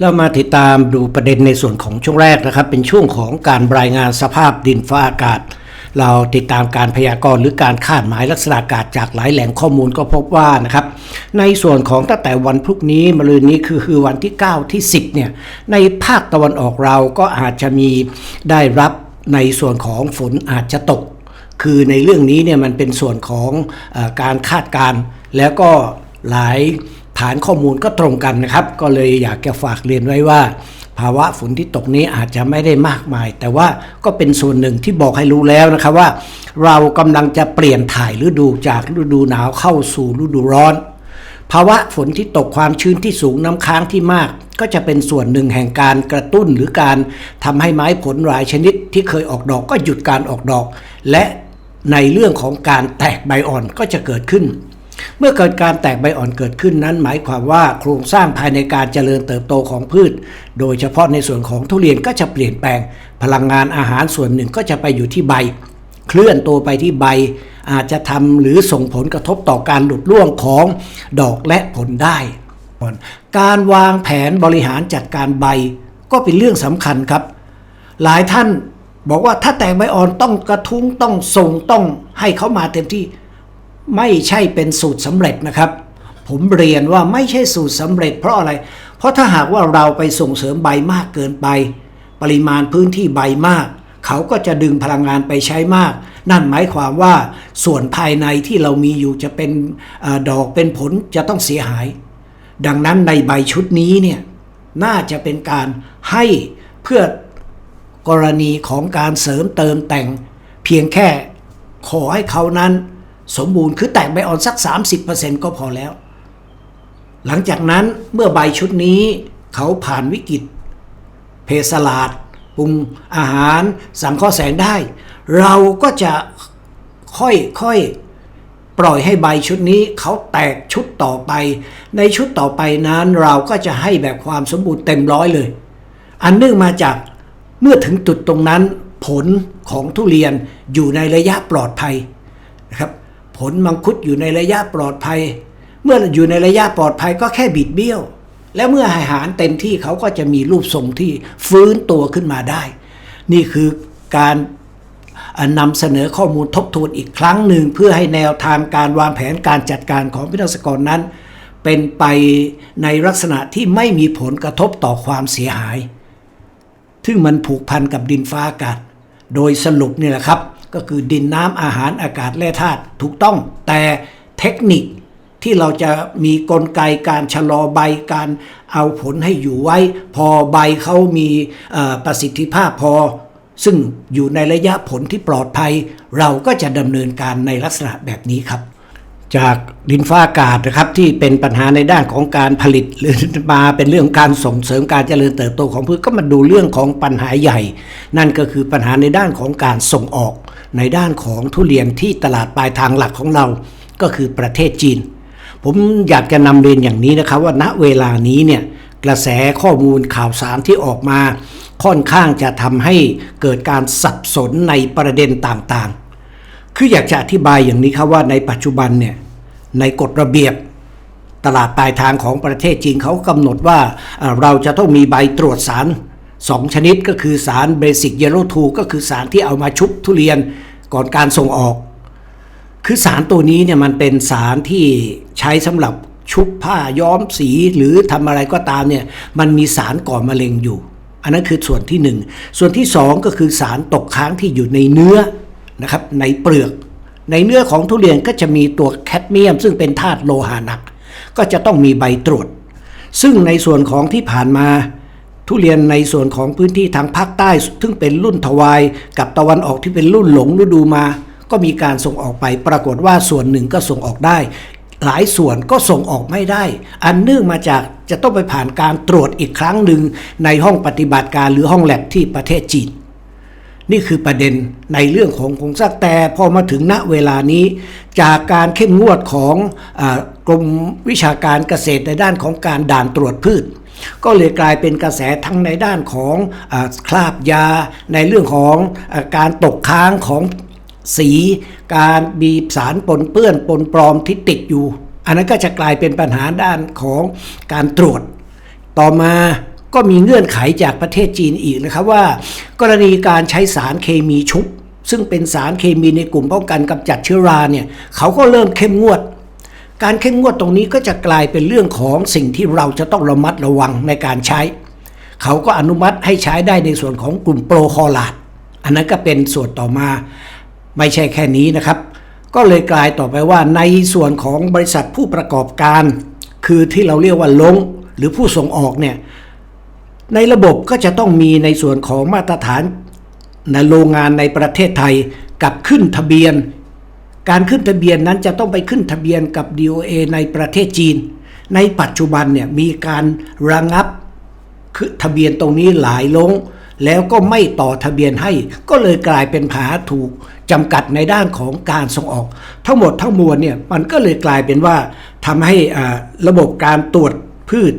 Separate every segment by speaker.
Speaker 1: เรามาติดตามดูประเด็นในส่วนของช่วงแรกนะครับ เป็นช่วงของการรายงานสภาพดินฟ้าอากาศ เราติดตามการพยากรณ์หรือการคาดหมายลักษณะอากาศจากหลายแหล่งข้อมูลก็พบว่านะครับในส่วนของตั้งแต่วันพรุ่งนี้มะรืนนี้คือคือวันที่ 9 ที่ 10เนี่ยในภาคตะวันออกเราก็อาจจะมีได้รับในส่วนของฝนอาจจะตก คือในเรื่องนี้เนี่ยมันเป็นส่วนของอการคาดการณ์แล้วก็หลาย ฐานข้อมูลก็ตรงกันนะครับ ก็เลยอยากจะฝากเรียนไว้ว่า ภาวะฝนที่ตกนี้อาจจะไม่ได้มากมาย แต่ว่าก็เป็นส่วนหนึ่งที่บอกให้รู้แล้วนะครับว่า เรากำลังจะเปลี่ยนถ่ายฤดูจากฤดูหนาวเข้าสู่ฤดูร้อน ภาวะฝนที่ตกความชื้นที่สูงน้ำค้างที่มาก ก็จะเป็นส่วนหนึ่งแห่งการกระตุ้นหรือการทำให้ไม้ผลหลายชนิดที่เคยออกดอกก็หยุดการออกดอก และในเรื่องของการแตกใบอ่อนก็จะเกิดขึ้น เมื่อเกิดการแตกใบอ่อนเกิดขึ้นนั้น หมายความว่าโครงสร้างภายในการเจริญเติบโตของพืช โดยเฉพาะในส่วนของทุเรียนก็จะเปลี่ยนแปลง พลังงานอาหารส่วนหนึ่งก็จะไปอยู่ที่ใบ เคลื่อนตัวไปที่ใบ อาจจะทำหรือส่งผลกระทบต่อการหลุดร่วงของดอกและผลได้ การวางแผนบริหารจัดการใบ ก็เป็นเรื่องสำคัญครับ หลายท่านบอกว่าถ้าแตกใบอ่อนต้องกระทุ้งต้องส่งต้องให้เขามาเต็มที่ ไม่ใช่เป็นสูตรสำเร็จนะครับ ผมเรียนว่าไม่ใช่สูตรสำเร็จ เพราะอะไร เพราะถ้าหากว่าเราไปส่งเสริมใบมากเกินไป ปริมาณพื้นที่ใบมาก เขาก็จะดึงพลังงานไปใช้มาก นั่นหมายความว่าส่วนภายในที่เรามีอยู่จะเป็นอดอกเป็นผลจะต้องเสียหาย ดังนั้นในใบชุดนี้เนี่ยน่าจะเป็นการให้เพื่อกรณีของการเสริมเติมแต่ง เพียงแค่ขอให้เขานั้น สมบูรณ์คือแตกใบอ่อนสัก 30%ก็พอแล้ว หลังจากนั้นเมื่อใบชุดนี้เขาผ่านวิกฤต เพสลาดปรุงอาหารสังเคราะห์แสงได้ เราก็จะค่อยๆ ปล่อยให้ใบชุดนี้เขาแตกชุดต่อไป ในชุดต่อไปนั้นเราก็จะให้แบบความสมบูรณ์เต็มร้อยเลย อันเนื่องมาจากเมื่อถึงจุดตรงนั้นผลของทุเรียนอยู่ในระยะปลอดภัยนะครับ ผลมังคุดอยู่ในระยะปลอดภัย เมื่ออยู่ในระยะปลอดภัยก็แค่บิดเบี้ยว และเมื่ออาหารเต็มที่เขาก็จะมีรูปทรงที่ฟื้นตัวขึ้นมาได้ นี่คือการนำเสนอข้อมูลทบทวนอีกครั้งหนึ่ง เพื่อให้แนวทางการวางแผนการจัดการของพิทักษกรนั้น เป็นไปในลักษณะที่ไม่มีผลกระทบต่อความเสียหาย ซึ่งมันผูกพันกับดินฟ้าอากาศโดยสรุปนี่แหละครับ ก็คือดินน้ำอาหารอากาศแร่ธาตุถูกต้องแต่เทคนิคที่เราจะมีกลไกการชะลอใบการเอาผลให้อยู่ไว้ พอใบเขามีประสิทธิภาพพอ ซึ่งอยู่ในระยะผลที่ปลอดภัย เราก็จะดำเนินการในลักษณะแบบนี้ครับ จากดินฟ้าอากาศนะครับที่เป็นปัญหาในด้านของการผลิตหรือมาเป็นเรื่องการส่งเสริมการเจริญเติบโตของพืชก็มาดูเรื่องของปัญหาใหญ่ นั่นก็คือปัญหาในด้านของการส่งออก ในด้านของทุเรียนที่ตลาดปลายทางหลักของเรา ก็คือประเทศจีน ผมอยากจะนำเรียนอย่างนี้นะครับว่าณเวลานี้เนี่ยกระแสข้อมูลข่าวสารที่ออกมา ค่อนข้างจะทำให้เกิดการสับสนในประเด็นต่างๆ คืออยากจะอธิบายอย่างนี้ครับว่าในปัจจุบันเนี่ยในกฎระเบียบตลาดปลายทางของประเทศจีนเขากำหนดว่าเราจะต้องมีใบตรวจสาร2ชนิดก็คือสารเบสิกเยลโลทูก็คือสารที่เอามาชุบทุเรียนก่อนการส่งออก คือสารตัวนี้เนี่ยมันเป็นสารที่ใช้สำหรับชุบผ้าย้อมสีหรือทำอะไรก็ตามเนี่ยมันมีสารก่อมะเร็งอยู่ อันนั้นคือส่วนที่หนึ่งส่วนที่สองก็คือสารตกค้างที่อยู่ในเนื้อ นะครับในเปลือก ในเนื้อของทุเรียนก็จะมีตัวแคดเมียม ซึ่งเป็นธาตุโลหะหนัก ก็จะต้องมีใบตรวจ ซึ่งในส่วนของที่ผ่านมา ทุเรียนในส่วนของพื้นที่ทางภาคใต้ ซึ่งเป็นรุ่นทวายกับตะวันออกที่เป็นรุ่นหลงฤดูมา ก็มีการส่งออกไป ปรากฏว่าส่วนหนึ่งก็ส่งออกได้ หลายส่วนก็ส่งออกไม่ได้ อันเนื่องมาจากจะต้องไปผ่านการตรวจอีกครั้งหนึ่งในห้องปฏิบัติการหรือห้องแลบที่ประเทศจีน นี่คือประเด็นในเรื่องของโครงสร้างแต่พอมาถึงณเวลานี้ จากการเข้มงวดของอกรมวิชาการเกษตรในด้านของการด่านตรวจพืช ก็เลยกลายเป็นกระแสทั้งในด้านของอคราบยา ในเรื่องของอการตกค้างของสี การมีสารปนเปื้อนปนปลอมที่ติดอยู่ อันนั้นก็จะกลายเป็นปัญหาด้านของการตรวจ ต่อมา ก็มีเงื่อนไขจากประเทศจีนอีกนะครับว่า กรณีการใช้สารเคมีชุบ ซึ่งเป็นสารเคมีในกลุ่มป้องกันกำจัดเชื้อราเนี่ยเขาก็เริ่มเข้มงวด การเข้มงวดตรงนี้ก็จะกลายเป็นเรื่องของสิ่งที่เราจะต้องระมัดระวังในการใช้ เขาก็อนุมัติให้ใช้ได้ในส่วนของกลุ่มโปรคอลาดอันนั้นก็เป็นส่วนต่อมาไม่ใช่แค่นี้นะครับก็เลยกลายต่อไปว่าในส่วนของบริษัทผู้ประกอบการ คือที่เราเรียกว่าลงหรือผู้ส่งออกเนี่ย ในระบบก็จะต้องมีในส่วนของมาตรฐานในโรงงานในประเทศไทยกับขึ้นทะเบียน การขึ้นทะเบียนนั้นจะต้องไปขึ้นทะเบียนกับ DOA ในประเทศจีน ในปัจจุบันเนี่ยมีการระงับคือทะเบียนตรงนี้หลายลง แล้วก็ไม่ต่อทะเบียนให้ ก็เลยกลายเป็นผาถูกจำกัดในด้านของการส่งออก ทั้งหมดทั้งมวลเนี่ยมันก็เลยกลายเป็นว่าทำให้อ่าระบบการตรวจพืช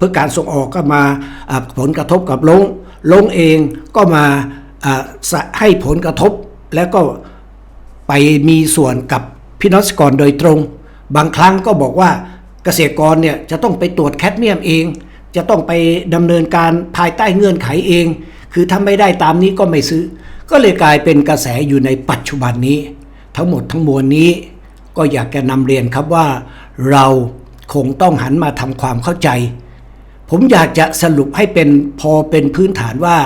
Speaker 1: พื่อการส่งออกก็มาผลกระทบกับลงลงเองก็มาให้ผลกระทบ แล้วก็ไปมีส่วนกับพี่น้องเกษตรกรโดยตรง บางครั้งก็บอกว่าเกษตรกรเนี่ยจะต้องไปตรวจแคดเมียมเอง จะต้องไปดำเนินการภายใต้เงื่อนไขเอง คือถ้าไม่ได้ตามนี้ก็ไม่ซื้อ ก็เลยกลายเป็นกระแสอยู่ในปัจจุบันนี้ ทั้งหมดทั้งมวลนี้ ก็อยากจะนำเรียนครับว่า เราคงต้องหันมาทำความเข้าใจ ผมอยากจะสรุปให้เป็นพอเป็นพื้นฐานว่า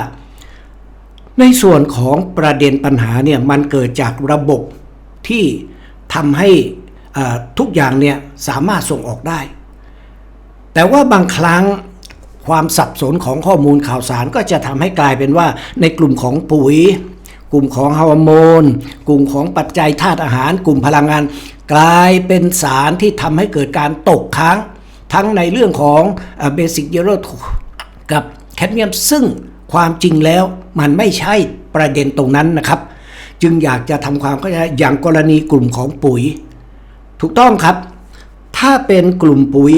Speaker 1: ในส่วนของประเด็นปัญหาเนี่ยมันเกิดจากระบบที่ทำให้ทุกอย่างเนี่ยสามารถส่งออกได้ แต่ว่าบางครั้งความสับสนของข้อมูลข่าวสารก็จะทำให้กลายเป็นว่าในกลุ่มของปุ๋ย กลุ่มของฮอร์โมน กลุ่มของปัจจัยธาตุอาหาร กลุ่มพลังงาน กลายเป็นสารที่ทำให้เกิดการตกค้าง ทั้งในเรื่องของเบสิกเยโลกับแคดเมียมซึ่งความจริงแล้วมันไม่ใช่ประเด็นตรงนั้นนะครับ จึงอยากจะทำความเข้าใจอย่างกรณีกลุ่มของปุ๋ย ถูกต้องครับ ถ้าเป็นกลุ่มปุ๋ย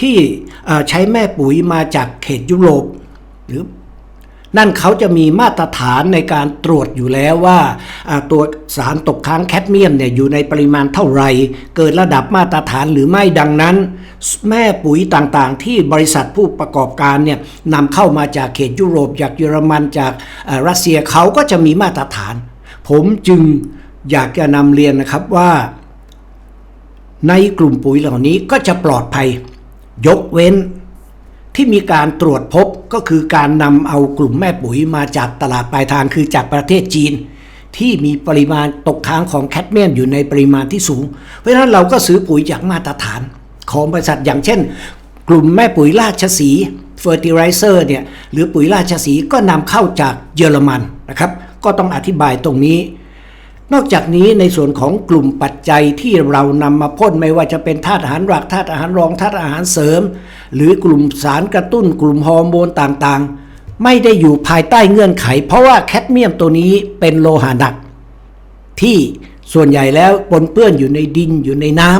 Speaker 1: ที่ใช้แม่ปุ๋ยมาจากเขตยุโรป หรือ นั่นเขาจะมีมาตรฐานในการตรวจอยู่แล้วว่าตัวสารตกค้างแคดเมียมเนี่ยอยู่ในปริมาณเท่าไหร่ เกิดระดับมาตรฐานหรือไม่ดังนั้น แม่ปุ๋ยต่างๆ ที่บริษัทผู้ประกอบการเนี่ยนำเข้ามาจากเขตยุโรปจากเยอรมันจากรัสเซียเขาก็จะมีมาตรฐาน ผมจึงอยากจะนำเรียนนะครับว่า ในกลุ่มปุ๋ยเหล่านี้ก็จะปลอดภัย ยกเว้นที่มีการตรวจพบ ก็คือการนำเอากลุ่มแม่ปุ๋ยมาจากตลาดปลายทางคือจากประเทศจีน ที่มีปริมาณตกค้างของแคดเมียมอยู่ในปริมาณที่สูง เพราะฉะนั้นเราก็ซื้อปุ๋ยจากมาตรฐานของบริษัทอย่างเช่น กลุ่มแม่ปุ๋ยราชสีเฟอร์ติไรเซอร์เนี่ยหรือปุ๋ยราชสีก็นำเข้าจากเยอรมันนะครับ ก็ต้องอธิบายตรงนี้ นอกจากนี้ในส่วนของกลุ่มปัจจัยที่เรานำมาพ่นไม่ว่าจะเป็นธาตุอาหารหลักธาตุอาหารรองธาตุอาหารเสริม หรือกลุ่มสารกระตุ้น กลุ่มฮอร์โมนต่างๆ ไม่ได้อยู่ภายใต้เงื่อนไข เพราะว่าแคดเมียมตัวนี้เป็นโลหะหนัก ที่ส่วนใหญ่แล้วปนเปื้อนอยู่ในดินอยู่ในน้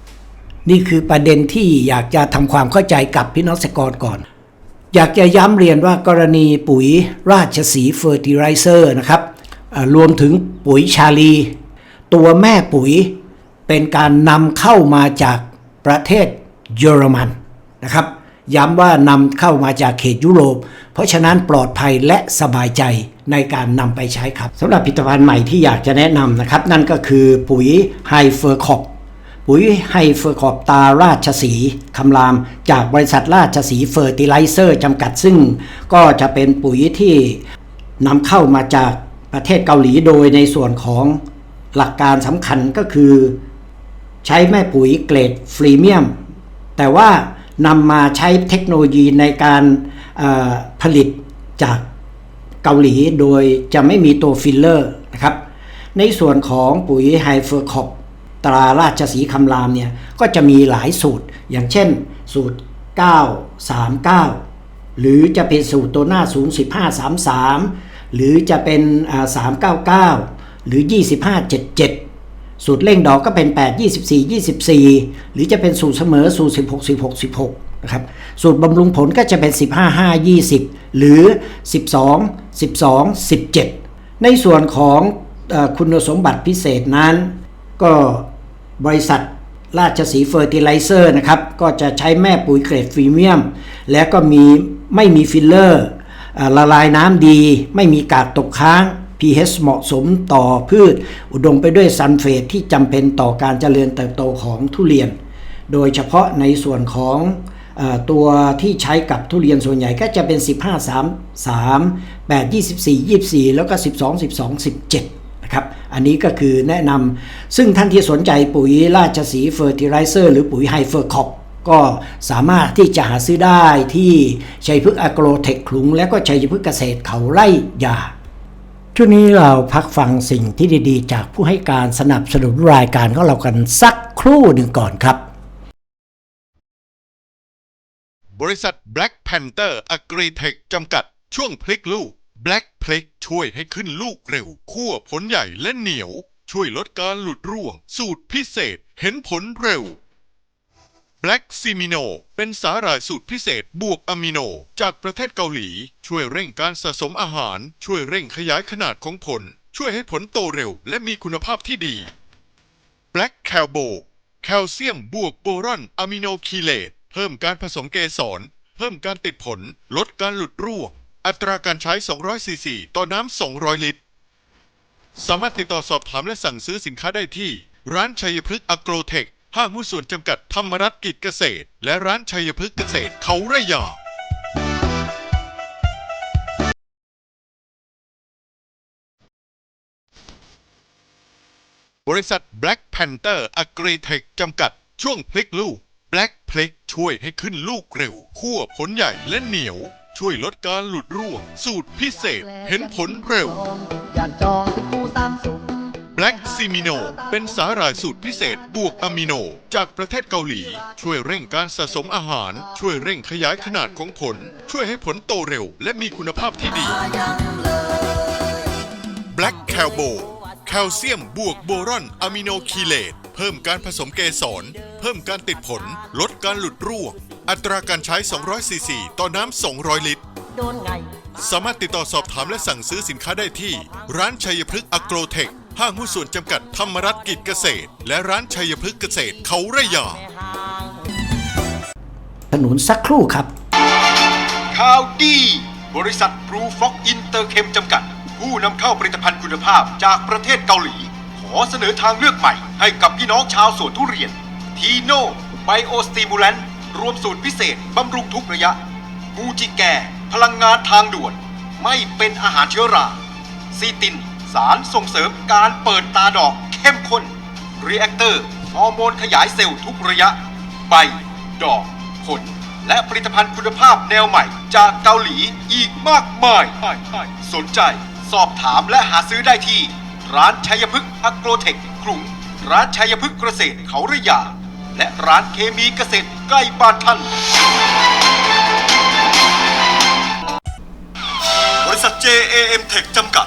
Speaker 1: ำนี่คือประเด็นที่อยากจะทำความเข้าใจกับพี่น้องเกษตรกรก่อน อยากจะย้ำเรียนว่ากรณีปุ๋ยราชสีเฟอร์ติไรเซอร์นะครับ รวมถึงปุ๋ยชาลี ตัวแม่ปุ๋ยเป็นการนำเข้ามาจากประเทศเยอรมันนะครับ ย้ำว่านำเข้ามาจากเขตยุโรป เพราะฉะนั้นปลอดภัยและสบายใจในการนำไปใช้ครับสำหรับผลิตภัณฑ์ใหม่ที่อยากจะแนะนำนะครับ นั่นก็คือปุ๋ยไฮเฟอร์คอปปุ๋ยไฮเฟอร์ขอบตาราชสีคำราม จากบริษัทราชสีเฟอร์ติไลเซอร์จำกัดซึ่ง ก็จะเป็นปุ๋ยที่นำเข้ามาจาก ประเทศเกาหลีโดยในส่วนของหลักการสำคัญก็คือ ใช้แม่ปุ๋ยเกรดฟรีเมียม แต่ว่านำมาใช้เทคโนโลยีในการผลิตจากเกาหลีโดยจะไม่มีตัวฟิลเลอร์นะครับ ในส่วนของปุ๋ยไฮเฟอร์คอปตราราชสีคำรามเนี่ย ก็จะมีหลายสูตร อย่างเช่น สูตร 939 หรือจะเป็นสูตรตัวหน้าสูง 1533 หรือจะเป็นอ่า399 หรือ 2577 สูตรเร่งดอกก็เป็น 8 24 24 หรือจะเป็นสูตรเสมอสูตร 16 16 16นะครับสูตรบำรุงผลก็จะเป็น 15 5 20 หรือ 12 12 17 ในส่วนของอคุณสมบัติพิเศษนั้น ก็บริษัทราชสีเฟอร์ติไลเซอร์นะครับ ก็จะใช้แม่ปุ๋ยเกรดพรีเมียม และก็มีไม่มีฟิลเลอร์ ละลายน้ำดี ไม่มีกากตกค้าง pH เหมาะสมต่อพืช อุดมไปด้วยซัลเฟตที่จำเป็นต่อการเจริญเติบโตของทุเรียน โดยเฉพาะในส่วนของอตัวที่ใช้กับทุเรียนส่วนใหญ่ก็จะเป็น 15 3 3 8 24 24 แล้วก็ 12 12 17 นะครับ อันนี้ก็คือแนะนำซึ่งท่านที่สนใจปุ๋ยราชสีเฟอร์ติไรเซอร์หรือปุ๋ยไฮเฟอร์คอป ก็สามารถที่จะหาซื้อได้ที่ชัยพฤกษ์อโกรเทคขลุง และก็ชัยพฤกษ์เกษตรเขาไร่ยา ช่วงนี้เราพักฟังสิ่งที่ดีๆ จากผู้ให้การสนับสนุนรายการของเรากันสักครู่หนึ่งก่อนครับ
Speaker 2: บริษัท Black Panther Agritech จำกัดช่วงพลิกลูก Black p l i c ช่วยให้ขึ้นลูกเร็วคั่วผลใหญ่และเหนียว ช่วยลดการหลุดร่วง สูตรพิเศษเห็นผลเร็ว Black Simino เป็นสาหร่ายสูตรพิเศษบวกอะมิโน จากประเทศเกาหลี ช่วยเร่งการสะสมอาหาร ช่วยเร่งขยายขนาดของผล ช่วยให้ผลโตเร็วและมีคุณภาพที่ดี Black Calbo แคลเซียมบวกโบรอนอะมิโนคีเลตเพิ่มการผสมเกสร เพิ่มการติดผล ลดการหลุดร่วง อัตราการใช้ 200ซีซีต่อน้ำ 200 ลิตร สามารถติดต่อสอบถามและสั่งซื้อสินค้าได้ที่ ร้านชัยพฤกษ์อโกรเทค ห้างหุ้นส่วนจำกัดธรรมรัตน์กิจเกษตร และร้านชัยพฤกษ์เกษตรเขาระยาบริษัท Black Panther Agritech จำกัด ช่วงพลิกลูก Black p l ick ช่วยให้ขึ้นลูกเร็ว คั่วผลใหญ่และเหนียว ช่วยลดการหลุดร่วง สูตรพิเศษเห็นผลเร็ว
Speaker 3: อยากจอง
Speaker 2: Black Simino เป็นสาหร่ายสูตรพิเศษบวกอะมิโน จากประเทศเกาหลี ช่วยเร่งการสะสมอาหาร ช่วยเร่งขยายขนาดของผล ช่วยให้ผลโตเร็ว และมีคุณภาพที่ดี Black Calbo แคลเซียมบวกโบรอนอะมิโนคีเลตเพิ่มการผสมเกสร เพิ่มการติดผล ลดการหลุดร่วง อัตราการใช้ 200ซีซีต่อน้ำ 200 ลิตร
Speaker 3: โดนไง
Speaker 2: สามารถติดต่อสอบถามและสั่งซื้อสินค้าได้ที่ ร้านชัยพฤกษ์อโกรเทค ห้างหุ้นส่วนจำกัดธรรมรัตน์กิจเกษตร และร้านชัยพฤกษ์เกษตรเขาระยา
Speaker 1: ถนนสักครู่ครับ
Speaker 4: ข่าวดี บริษัทบรูฟ็อกอินเตอร์เคมจำกัด ผู้นำเข้าผลิตภัณฑ์คุณภาพจากประเทศเกาหลี ขอเสนอทางเลือกใหม่ให้กับพี่น้องชาวสวนทุเรียน ทีโนไบโอสติมูลันรวมสูตรพิเศษบำรุงทุกระยะ มูจิแกพลังงานทางด่วน ไม่เป็นอาหารเชื้อรา ซีติน สารส่งเสริมการเปิดตาดอกเข้มข้นรีแอคเตอร์ฮอร์โมนขยายเซลล์ทุกระยะ ใบ ดอก ผล และผลิตภัณฑ์คุณภาพแนวใหม่จากเกาหลีอีกมากมาย สนใจสอบถามและหาซื้อได้ที่ ร้านชัยพฤกษ์อโกรเทคกรุง ร้านชัยพฤกษ์เกษตรเขาระยา และร้านเคมีเกษตรใกล้บ้านท่าน บริษัท JAM Tech จำกัด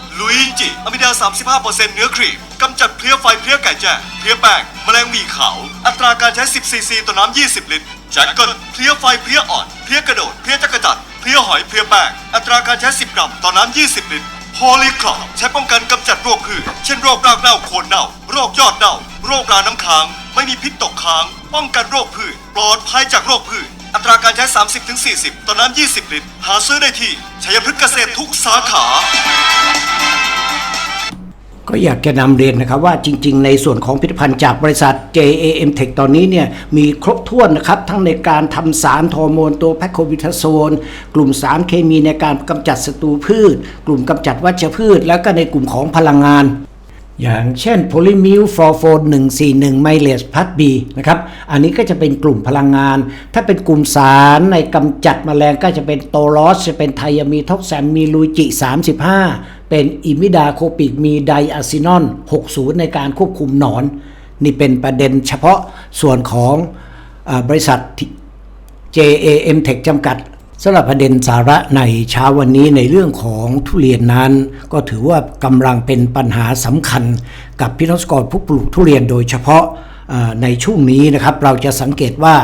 Speaker 4: ลุยจิอะมิดา 35%เนื้อครีมกำจัดเพลี้ยไฟเพลี้ยไก่แจ้เพลี้ยแป้งแมลงหมีขาว อัตราการใช้ 10ซีซีต่อน้ำ 20 ลิตรแจ็คเกิลเพลี้ยไฟเพลี้ยอ่อนเพลี้ยกระโดดเพลี้ยจักรจัดเพลี้ยหอยเพลี้ยแป้งอัตราการใช้ 10 กรัมต่อน้ำ 20 ลิตรโพลีคลอใช้ป้องกันกำจัดโรคพืชเช่นโรครากเน่าโคนเน่า โรคยอดเน่า โรคราน้ำค้าง ไม่มีพิษตกค้าง ป้องกันโรคพืช ปลอดภัยจากโรคพืช อัตราการใช้ 30-40 ต่อน้ำ 20 ลิตร หาซื้อได้ที่ชัยพฤกษ์เกษตรทุกสาขา
Speaker 1: ก็อยากจะนำเรียนนะครับว่าจริง ๆ ในส่วนของผลิตภัณฑ์จากบริษัท JAM Tech ตอนนี้เนี่ยมีครบถ้วนนะครับ ทั้งในการทำสารฮอร์โมนตัวแพคโคบิทาโซน กลุ่มสารเคมีในการกำจัดศัตรูพืช กลุ่มกำจัดวัชพืช แล้วก็ในกลุ่มของพลังงาน อย่างเช่นโพลิมิลฟอร์โฟน141ไมเลสพัดบีนะครับ อันนี้ก็จะเป็นกลุ่มพลังงาน ถ้าเป็นกลุ่มสารในกำจัดแมลงก็จะเป็นโตลอส จะเป็นไทยามีท็อกแซมมีลูจิ 35 เป็นอิมิดาโคปิกมีไดอะซินอน 60 ในการควบคุมหนอน นี่เป็นประเด็นเฉพาะส่วนของอบริษัท JAM Tech จำกัด สำหรับประเด็นสาระในเช้าวันนี้ในเรื่องของทุเรียนนั้น ก็ถือว่ากำลังเป็นปัญหาสำคัญ กับพี่น้องกษตรกรผู้ปลูกทุเรียนโดยเฉพาะในช่วงนี้นะครับ เราจะสังเกตว่า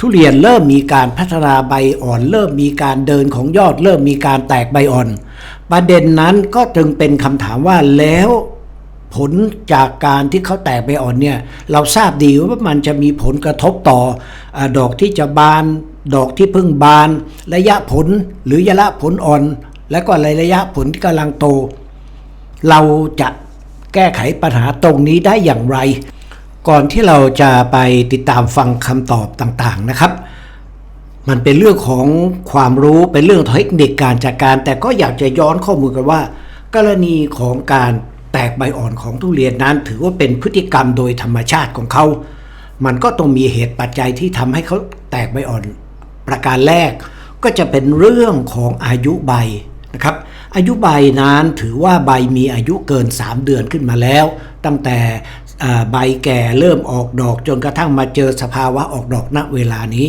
Speaker 1: ทุเรียนเริ่มมีการพัฒนาใบอ่อน เริ่มมีการเดินของยอด เริ่มมีการแตกใบอ่อน ประเด็นนั้นก็จึงเป็นคำถามว่าแล้วผลจากการที่เขาแตกใบอ่อนเนี่ยเราทราบดีว่ามันจะมีผลกระทบต่ออดอกที่จะบาน ดอกที่เพิ่งบาน ระยะผลหรือระยะผลอ่อน และก็ระยะผลที่กำลังโต เราจะแก้ไขปัญหาตรงนี้ได้อย่างไร ก่อนที่เราจะไปติดตามฟังคำตอบต่างๆนะครับ มันเป็นเรื่องของความรู้เป็นเรื่องเทคนิคการจัดการ แต่ก็อยากจะย้อนข้อมูลกันว่า กรณีของการแตกใบอ่อนของทุเรียนนั้น ถือว่าเป็นพฤติกรรมโดยธรรมชาติของเขา มันก็ต้องมีเหตุปัจจัยที่ทำให้เขาแตกใบอ่อน ประการแรกก็จะเป็นเรื่องของอายุใบนะครับ อายุใบนั้นถือว่าใบมีอายุเกิน 3 เดือนขึ้นมาแล้ว ตั้งแต่ใบแก่เริ่มออกดอกจนกระทั่งมาเจอสภาวะออกดอกณเวลานี้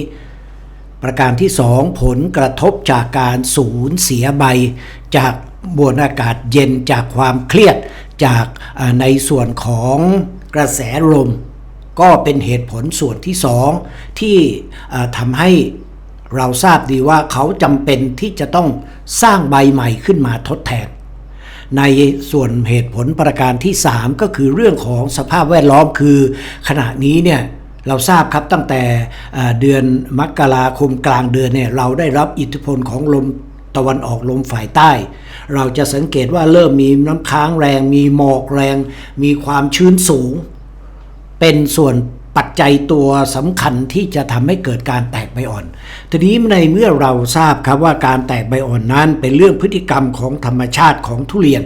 Speaker 1: ประการที่ 2 ผลกระทบจากการสูญเสียใบ จากมวลอากาศเย็นจากความเครียดจากในส่วนของกระแสลมก็เป็นเหตุผลส่วนที่2ที่ทำให้ เราทราบดีว่าเขาจำเป็นที่จะต้องสร้างใบใหม่ขึ้นมาทดแทน ในส่วนเหตุผลประการที่ 3 ก็คือเรื่องของสภาพแวดล้อมคือ ขณะนี้เนี่ยเราทราบครับตั้งแต่เอ่อเดือนมกราคมกลางเดือนเนี่ยเราได้รับอิทธิพลของลมตะวันออกลมฝ่ายใต้ เราจะสังเกตว่าเริ่มมีน้ำค้างแรง มีหมอกแรง มีความชื้นสูง เป็นส่วน ปัจจัยตัวสำคัญที่จะทำให้เกิดการแตกใบอ่อน ทีนี้ในเมื่อเราทราบครับว่าการแตกใบอ่อนนั้นเป็นเรื่องพฤติกรรมของธรรมชาติของทุเรียน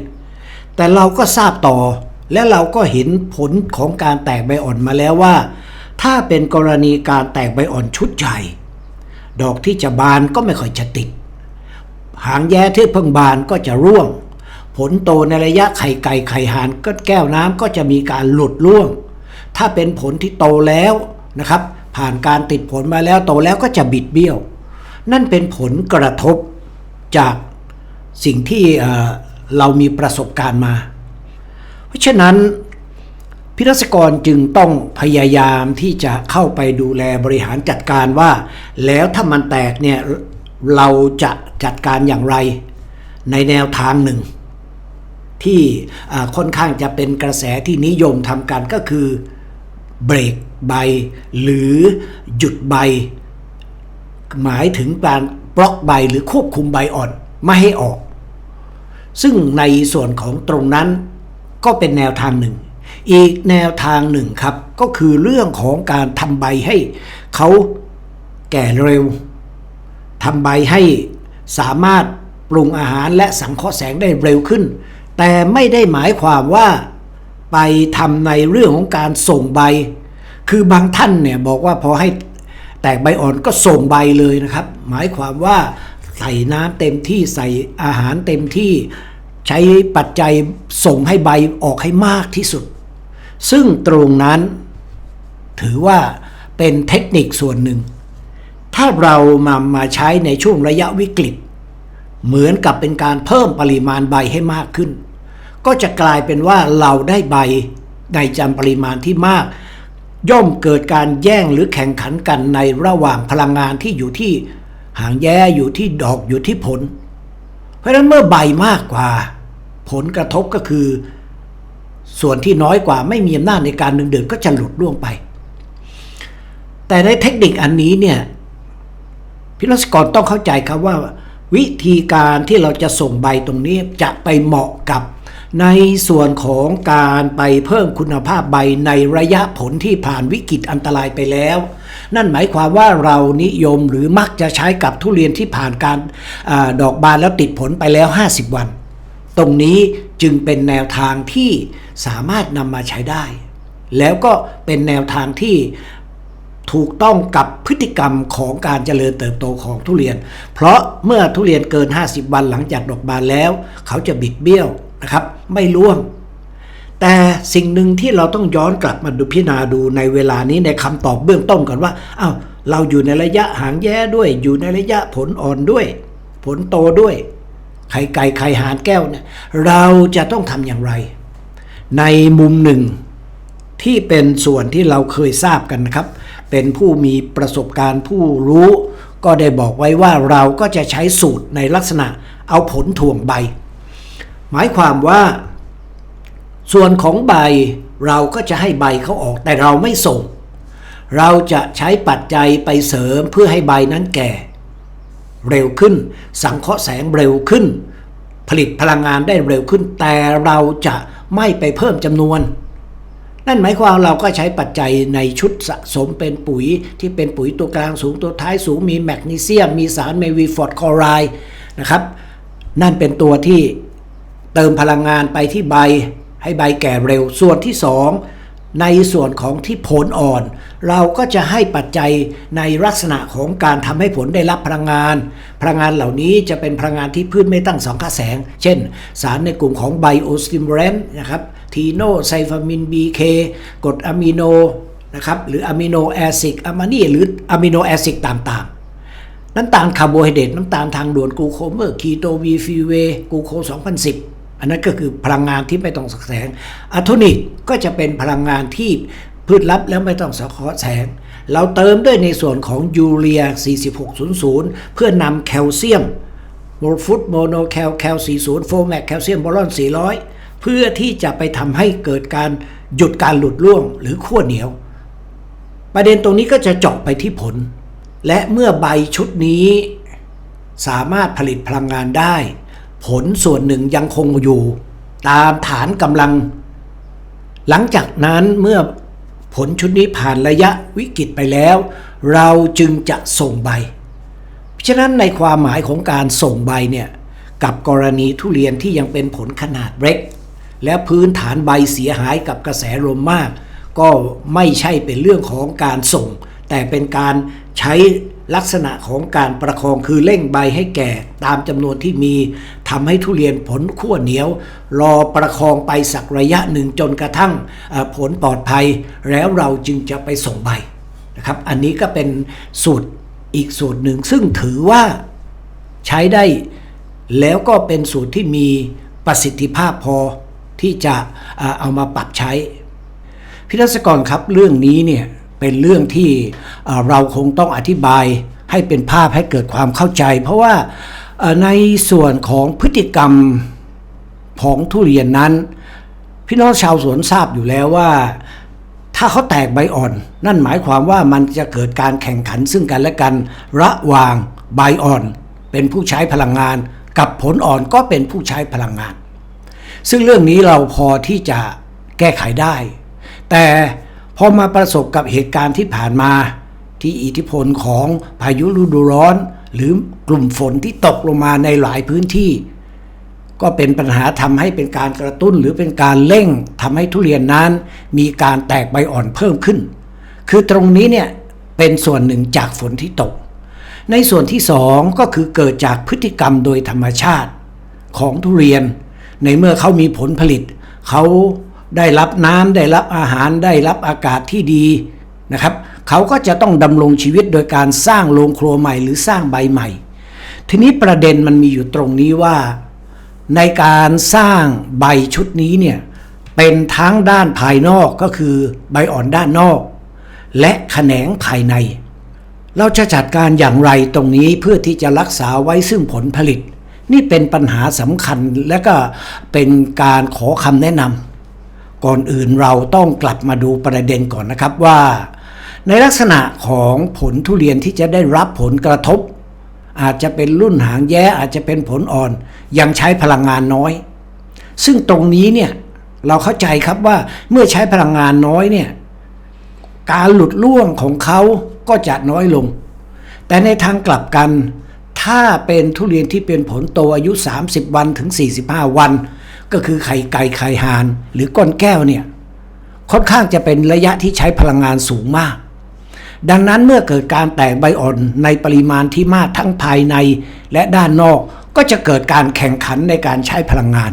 Speaker 1: แต่เราก็ทราบต่อ และเราก็เห็นผลของการแตกใบอ่อนมาแล้วว่า ถ้าเป็นกรณีการแตกใบอ่อนชุดใหญ่ ดอกที่จะบานก็ไม่ค่อยจะติด หางแย้ที่เพิ่งบานก็จะร่วง ผลโตในระยะไข่ไก่ไข่หานก็แก้วน้ำก็จะมีการหลุดร่วง ถ้าเป็นผลที่โตแล้วนะครับ ผ่านการติดผลมาแล้วโตแล้วก็จะบิดเบี้ยว นั่นเป็นผลกระทบจากสิ่งที่เรามีประสบการณ์มา เพราะฉะนั้นพิรัศกรจึงต้องพยายามที่จะเข้าไปดูแลบริหารจัดการว่า แล้วถ้ามันแตกเนี่ยเราจะจัดการอย่างไรในแนวทางหนึ่ง ที่ค่อนข้างจะเป็นกระแสที่นิยมทำกันก็คือ เบรกใบ หรือหยุดใบ หมายถึงการบล็อกใบหรือควบคุมใบอ่อนไม่ให้ออก ซึ่งในส่วนของตรงนั้นก็เป็นแนวทางหนึ่ง อีกแนวทางหนึ่งครับ ก็คือเรื่องของการทำใบให้เขาแก่เร็วทำใบให้สามารถปรุงอาหารและสังเคราะห์แสงได้เร็วขึ้น แต่ไม่ได้หมายความว่า ไปทำในเรื่องของการส่งใบ คือบางท่านเนี่ยบอกว่าพอให้แตกใบอ่อนก็ส่งใบเลยนะครับ หมายความว่าใส่น้ำเต็มที่ใส่อาหารเต็มที่ใช้ปัจจัยส่งให้ใบออกให้มากที่สุด ซึ่งตรงนั้นถือว่าเป็นเทคนิคส่วนหนึ่ง ถ้าเรามามาใช้ในช่วงระยะวิกฤต เหมือนกับเป็นการเพิ่มปริมาณใบให้มากขึ้น ก็จะกลายเป็นว่าเราได้ใบในจำปริมาณที่มาก ย่อมเกิดการแย่งหรือแข่งขันกันในระหว่างพลังงานที่อยู่ที่หางแย้อยู่ที่ดอกอยู่ที่ผล เพราะฉะนั้นเมื่อใบมากกว่า ผลกระทบก็คือ ส่วนที่น้อยกว่าไม่มีอำนาจในการดึงเดินก็จะหลุดล่วงไป แต่ในเทคนิคอันนี้เนี่ยพิรัศกรต้องเข้าใจครับว่า วิธีการที่เราจะส่งใบตรงนี้จะไปเหมาะกับ ในส่วนของการไปเพิ่มคุณภาพใบในระยะผลที่ผ่านวิกฤตอันตรายไปแล้ว นั่นหมายความว่าเรานิยมหรือมักจะใช้กับทุเรียนที่ผ่านการอดอกบานแล้วติดผลไปแล้ว 50 วัน ตรงนี้จึงเป็นแนวทางที่สามารถนำมาใช้ได้ แล้วก็เป็นแนวทางที่ถูกต้องกับพฤติกรรมของการเจริญเติบโตของทุเรียน เพราะเมื่อทุเรียนเกิน 50 วันหลังจากดอกบานแล้ว เขาจะบิดเบี้ยว นะครับ ไม่ร่วง แต่สิ่งหนึ่งที่เราต้องย้อนกลับมาดูพิจารณาดูในเวลานี้ในคำตอบเบื้องต้นก่อนว่าอ้าวเราอยู่ในระยะหางแย่ด้วย อยู่ในระยะผลอ่อนด้วย ผลโตด้วยไข่ไก่ไข่หานแก้วเนี่ยเราจะต้องทำอย่างไร ในมุมหนึ่งที่เป็นส่วนที่เราเคยทราบกันนะครับ เป็นผู้มีประสบการณ์ผู้รู้ ก็ได้บอกไว้ว่าเราก็จะใช้สูตรในลักษณะเอาผลถ่วงใบ หมายความว่า ส่วนของใบเราก็จะให้ใบเขาออกแต่เราไม่ส่ง เราจะใช้ปัจจัยไปเสริมเพื่อให้ใบนั้นแก่ เร็วขึ้น สังเคราะห์แสงเร็วขึ้น ผลิตพลังงานได้เร็วขึ้น แต่เราจะไม่ไปเพิ่มจำนวน นั่นหมายความเราก็ใช้ปัจจัยในชุดสะสมเป็นปุ๋ย ที่เป็นปุ๋ยตัวกลางสูงตัวท้ายสูงมีแมกนีเซียม มีสารเมวีฟอร์ดคลอไรด์นะครับ นั่นเป็นตัวที่ เติมพลังงานไปที่ใบ ให้ใบแก่เร็ว ส่วนที่สองในส่วนของที่ผลอ่อน เราก็จะให้ปัจจัยในลักษณะของการทำให้ผลได้รับพลังงาน พลังงานเหล่านี้จะเป็นพลังงานที่พืชไม่ตั้งสองค่าแสง เช่น สารในกลุ่มของไบโอสติมูเลนนะครับทีโนไซฟามิน BK กรดอะมิโนนะครับหรืออะมิโนแอซิกอะมานีหรืออะมิโนแอซิกต่างๆ น้ำตาลคาร์โบไฮเดรตน้ำตาลทางด่วนกูโคเมอร์คีโตวีฟีเวกูโค 2010 อันนั้นก็คือพลังงานที่ไม่ต้องสังเคราะห์แสงอะโทนิกก็จะเป็นพลังงานที่พืชรับแล้วไม่ต้องสังเคราะห์แสง เราเติมด้วยในส่วนของยูเรีย 4600 เพื่อนำแคลเซียมโมฟุตโมโนแคลแคล 40 โฟแมกแคลเซียมบอลอน 400 เพื่อที่จะไปทำให้เกิดการหยุดการหลุดร่วงหรือขั้วเหนียว ประเด็นตรงนี้ก็จะเจาะไปที่ผล และเมื่อใบชุดนี้สามารถผลิตพลังงานได้ ผลส่วนหนึ่งยังคงอยู่ ตามฐานกำลัง หลังจากนั้นเมื่อผลชุดนี้ผ่านระยะวิกฤตไปแล้ว เราจึงจะส่งใบเพราะฉะนั้นในความหมายของการส่งใบเนี่ยกับกรณีทุเรียนที่ยังเป็นผลขนาดเล็ก และพื้นฐานใบเสียหายกับกระแสลมมาก ก็ไม่ใช่เป็นเรื่องของการส่ง แต่เป็นการใช้ ลักษณะของการประคองคือเร่งใบให้แก่ตามจำนวนที่มีทำให้ทุเรียนผลขั้วเหนียว รอประคองไปสักระยะหนึ่งจนกระทั่งผลปลอดภัย แล้วเราจึงจะไปส่งใบนะครับ อันนี้ก็เป็นสูตรอีกสูตรหนึ่ง ซึ่งถือว่าใช้ได้ แล้วก็เป็นสูตรที่มีประสิทธิภาพพอที่จะเอามาปรับใช้พิทักษกรครับเรื่องนี้เนี่ย เป็นเรื่องที่เราคงต้องอธิบายให้เป็นภาพให้เกิดความเข้าใจ เพราะว่าในส่วนของพฤติกรรมของทุเรียนนั้น พี่น้องชาวสวนทราบอยู่แล้วว่า ถ้าเขาแตกใบอ่อน นั่นหมายความว่ามันจะเกิดการแข่งขันซึ่งกันและกัน ระหว่างใบอ่อน เป็นผู้ใช้พลังงาน กับผลอ่อนก็เป็นผู้ใช้พลังงาน ซึ่งเรื่องนี้เราพอที่จะแก้ไขได้ แต่ พอมาประสบกับเหตุการณ์ที่ผ่านมา ที่อิทธิพลของพายุฤดูร้อน หรือกลุ่มฝนที่ตกลงมาในหลายพื้นที่ ก็เป็นปัญหาทำให้เป็นการกระตุ้นหรือเป็นการเร่งทำให้ทุเรียนนั้น มีการแตกใบอ่อนเพิ่มขึ้น คือตรงนี้เนี่ยเป็นส่วนหนึ่งจากฝนที่ตก ในส่วนที่สองก็คือเกิดจากพฤติกรรมโดยธรรมชาติของทุเรียน ในเมื่อเขามีผลผลิต เขา ได้รับน้ำได้รับอาหารได้รับอากาศที่ดีนะครับ เขาก็จะต้องดำรงชีวิตโดยการสร้างโรงครัวใหม่หรือสร้างใบใหม่ ทีนี้ประเด็นมันมีอยู่ตรงนี้ว่า ในการสร้างใบชุดนี้เนี่ยเป็นทั้งด้านภายนอกก็คือใบอ่อนด้านนอก และแขนงภายใน เราจะจัดการอย่างไรตรงนี้เพื่อที่จะรักษาไว้ซึ่งผลผลิต นี่เป็นปัญหาสำคัญและก็เป็นการขอคำแนะนำ ก่อนอื่นเราต้องกลับมาดูประเด็นก่อนนะครับว่า ในลักษณะของผลทุเรียนที่จะได้รับผลกระทบ อาจจะเป็นรุ่นหางแย้อาจจะเป็นผลอ่อน ยังใช้พลังงานน้อย ซึ่งตรงนี้เนี่ยเราเข้าใจครับว่าเมื่อใช้พลังงานน้อยเนี่ยการหลุดล่วงของเขาก็จะน้อยลง แต่ในทางกลับกัน ถ้าเป็นทุเรียนที่เป็นผลโตอายุ 30 วันถึง 45 วัน ก็คือไข่ไก่ไข่ห่านหรือก้อนแก้วเนี่ยค่อนข้างจะเป็นระยะที่ใช้พลังงานสูงมาก ดังนั้นเมื่อเกิดการแตกใบอ่อนในปริมาณที่มากทั้งภายในและด้านนอกก็จะเกิดการแข่งขันในการใช้พลังงาน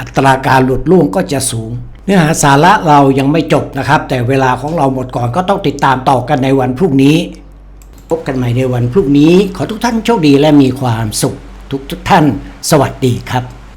Speaker 1: อัตราการหลุดล่วงก็จะสูง เนื้อหาสาระเรายังไม่จบนะครับ แต่เวลาของเราหมดก่อนก็ต้องติดตามต่อกันในวันพรุ่งนี้ พบกันใหม่ในวันพรุ่งนี้ ขอทุกท่านโชคดีและมีความสุขทุกทุกท่าน สวัสดีครับ